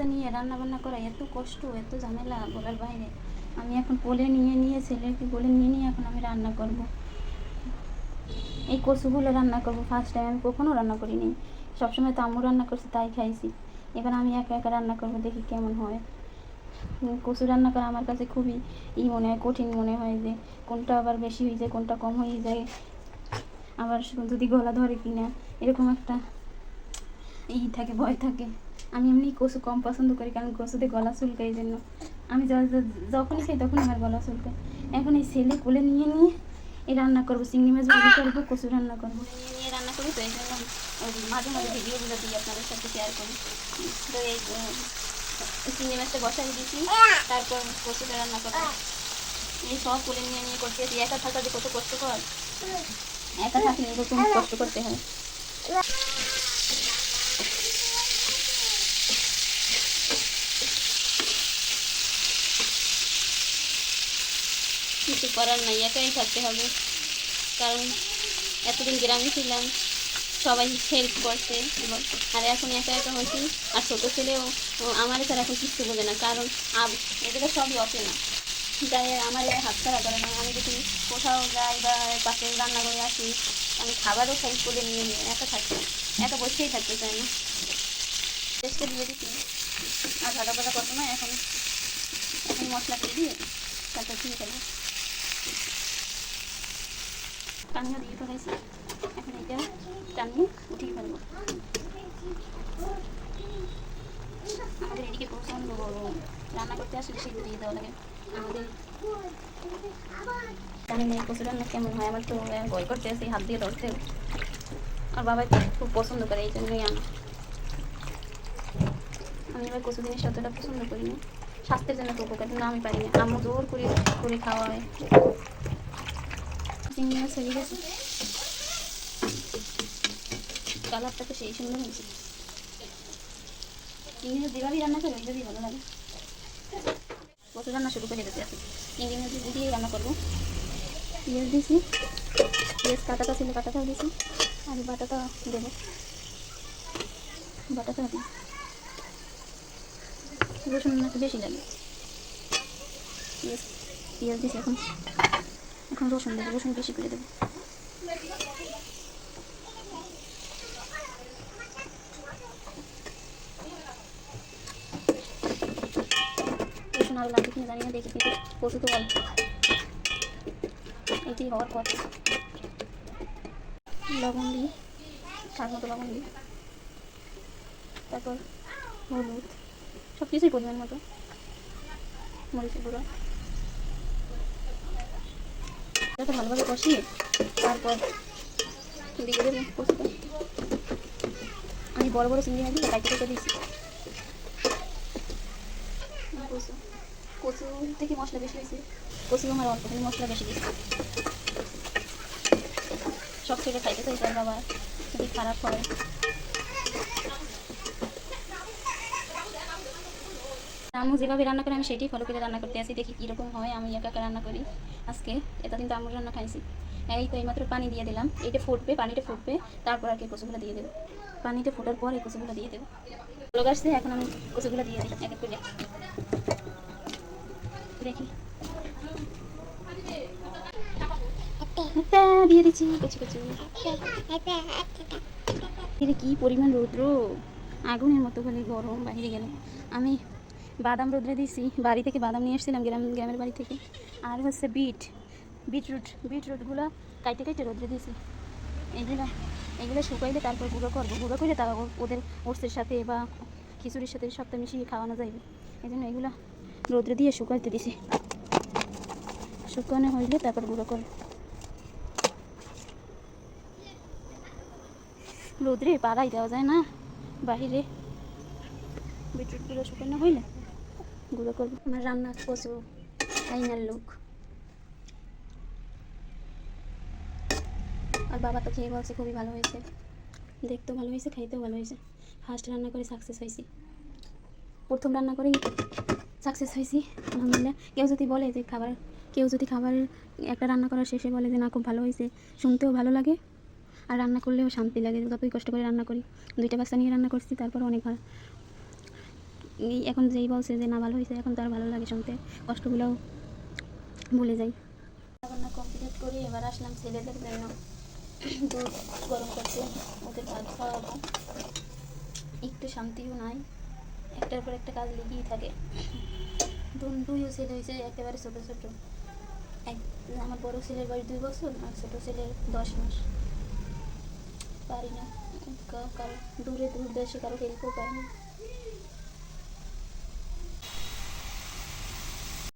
নিয়ে রান্না বান্না করা এত কষ্ট, এত ঝামেলা বলার বাইরে। আমি এখন কোলে নিয়ে নিয়ে ছেলেকে কোলে নিয়ে নিয়ে এখন আমি রান্না করব। এই কচুগুলো রান্না করব। ফার্স্ট টাইম আমি কখনো রান্না করিনি। সবসময় তো আম্মু রান্না করছে, তাই খাইছি। এবার আমি একা একা রান্না করব, দেখি কেমন হয়। কচু রান্না করা আমার কাছে খুবই ই মনে হয়, কঠিন মনে হয় যে, কোনটা আবার বেশি হয়ে যায়, কোনটা কম হয়ে যায়। আবার যদি গলা ধরে কিনা, এরকম একটা ই থাকে, ভয় থাকে। আমি এমনি কচু কম পছন্দ করি, কারণ কচুতে গলা চুলকায় এই জন্য। আমি যখনই খাই তখনই আমার গলা চুলকায়। এখন এই ছেলে কোলে নিয়ে নিয়ে এই রান্না করব, চিংড়ি মাছ ভাজি করব, কচু রান্না করব। নিয়ে নিয়ে রান্না করি তো এই জন্য মাঝে মাঝে ভিডিওগুলো দিই আপনাদের সাথে শেয়ার করি। তো এই চিংড়ি মাছটা বসাই দিয়েছি, তারপর কচুটা রান্না করব। এই সব কোলে নিয়ে নিয়ে করতে একা থাকা যে কত কষ্টকর। একা থাকলে এরকম কষ্ট করতে হয়। কিছু করার নাই, একাই থাকতে হবে। কারণ এতদিন গ্রামে ছিলাম, সবাই হেল্প করছে এবং আর এখন একা একা হয়েছি, আর ছোটো ছেলেও আমার ছাড়া এখন কিচ্ছু বোঝে না, কারণ এগুলো সবই অচেনা। তাই আমার হাত ছাড়া করে না আমি যদি কোথাও যাই বা পাশে রান্না করে আসি, আমি খাবারও খাই করে নিয়ে নিয়ে একা থাকতে, একা বসেই থাকতে চাই না। টেস্টে দিয়ে দিচ্ছি আর ভাজা ভাজা করব না, এখন এখন মশলা দিয়ে দিয়ে তারপর দিয়ে ফেলব দিয়ে এখন এটা টানিয়ে উঠিয়ে ফেলব। আমাদের এদিকে প্রচণ্ড গরম। রান্না করতে আসলে সিদ্ধ দিয়ে দেওয়া লাগে। আমাদের না কেমন হয়। আমার তো ভয় করতে আছে হাত দিয়ে ধরতে। আর বাবা খুব পছন্দ করে, এই জন্যই আনা আমি এবার কচু জিনিসটা অতটা পছন্দ করি না স্বাস্থ্যের জন্য তো উপকার আমি পারি না। জোর করে করে খাওয়ায়। চিংড়ি মাছ হয়ে গেছে কালারটা তো সেই সুন্দর হয়েছে। চিংড়ি মাছ যেভাবেই রান্না করে ওইভাবেই ভালো লাগে। কত রান্না শুরু করে দিতে আছে চিংড়ি মাছ দিয়ে রান্না করব। পেঁয়াজ দিয়েছি পেঁয়াজ কাটাটা ছিল কাটাটাও দিয়েছি আর বাটাটা দেবো। বাটাটা দিই রসুন একটু বেশি লাগে। পেঁয়াজ দিয়েছি এখন। এখন রসুন দেবো রসুন বেশি করে দেবো রসুন আরও লাগবে কিনা জানি না দেখি কিন্তু কচু তো অল্প এটি হওয়ার কথা লবণ দিই স্বাদ মতো লবণ দিই তারপর হলুদ সব কিছুই পরিমাণ মতো মরিচের গুঁড়ো এটাকে ভালোভাবে কষিয়ে তারপর দিয়ে দেবো কচুটা আমি বড় বড় চিংড়ি মাছ কাটতে কেটে দিয়েছি। কচু কচু থেকে মশলা বেশি হয়েছে কচু আমার অল্প কিন্তু মশলা বেশি দিয়েছি। সব থেকে খাইতে চাই তার বাবা যদি খারাপ হয়। আম্মু যেভাবে রান্না করে, আমি সেটাই ফলো করে রান্না করতে আসি, দেখি কীরকম হয়, আমি একা একা রান্না করি। আজকে এতদিন তো আম্মুর রান্না খাইছি। এই তো এইমাত্র পানি দিয়ে দিলাম, এইটা ফুটবে, পানিটা ফুটবে, তারপর আর কি কচুগুলো দিয়ে দেবো। পানিটা ফোটার পর এই কচুগুলো দিয়ে দেবো। লোক আসছে, এখন আমি কচুগুলো দিয়ে দিলাম, এক এক করে। দেখি। দিয়ে দিচ্ছি, কচু কচু। কি পরিমাণ রৌদ্র? আগুনের মতো খালি গরম, বাইরে গেলে। আমি বাদাম রোদ্রে দিয়েছি বাড়ি থেকে বাদাম নিয়ে এসেছিলাম গ্রাম গ্রামের বাড়ি থেকে। আর হচ্ছে বিট, বিটরুট, বিটরুটগুলো কাইটে কাইটে রোদ্রে দিয়েছি এগুলো এগুলো শুকাইলে তারপর গুঁড়ো করব। গুঁড়ো করে তা ওদের ওটসের সাথে বা খিচুড়ির সাথে সবটা মিশিয়ে খাওয়ানো যাইবে। এই জন্য এগুলো রোদ্রে দিয়ে শুকাইতে দিছি। শুকানো হইলে তারপর গুঁড়ো করে রোদ্রে পাড়াই দেওয়া যায় না, বাহিরে বিটরুটগুলো শুকানো হইলে। গুঁড়ো করব। আমার রান্না কচু ফাইনাল লুক। আর বাবা তো খেয়ে বলছে খুবই ভালো হয়েছে। দেখতেও ভালো হয়েছে, খাইতেও ভালো হয়েছে। ফার্স্ট রান্না করে সাকসেস হয়েছি। প্রথম রান্না করেই সাকসেস হয়েছি, আলহামদুলিল্লাহ। কেউ যদি বলে যে খাবার, কেউ যদি খাবার একটা রান্না করার শেষে বলে যে না, খুব ভালো হয়েছে, শুনতেও ভালো লাগে। আর রান্না করলেও শান্তি লাগে, যতই কষ্ট করে রান্না করি। দুইটা বাচ্চা নিয়ে রান্না করছি, তারপর অনেক এখন যেই বলছে যে না, ভালো হয়েছে, এখন তার ভালো লাগে শুনতে, কষ্টগুলোও ভুলে যাই। রান্না কমপ্লিট করে, এবার আসলাম ছেলেদের জন্য দুধ গরম করতে, ওদের ভাত খাওয়াবো। একটু শান্তিও নাই, একটার পর একটা কাজ লেগেই থাকে। দুইও ছেলে হয়েছে, একেবারে ছোটো ছোটো। এক, আমার বড় ছেলের বয়স দুই বছর, আর ছোটো ছেলের দশ মাস। পারি না কারও দূরে দূর দেশে কারও হেল্পও পাই না।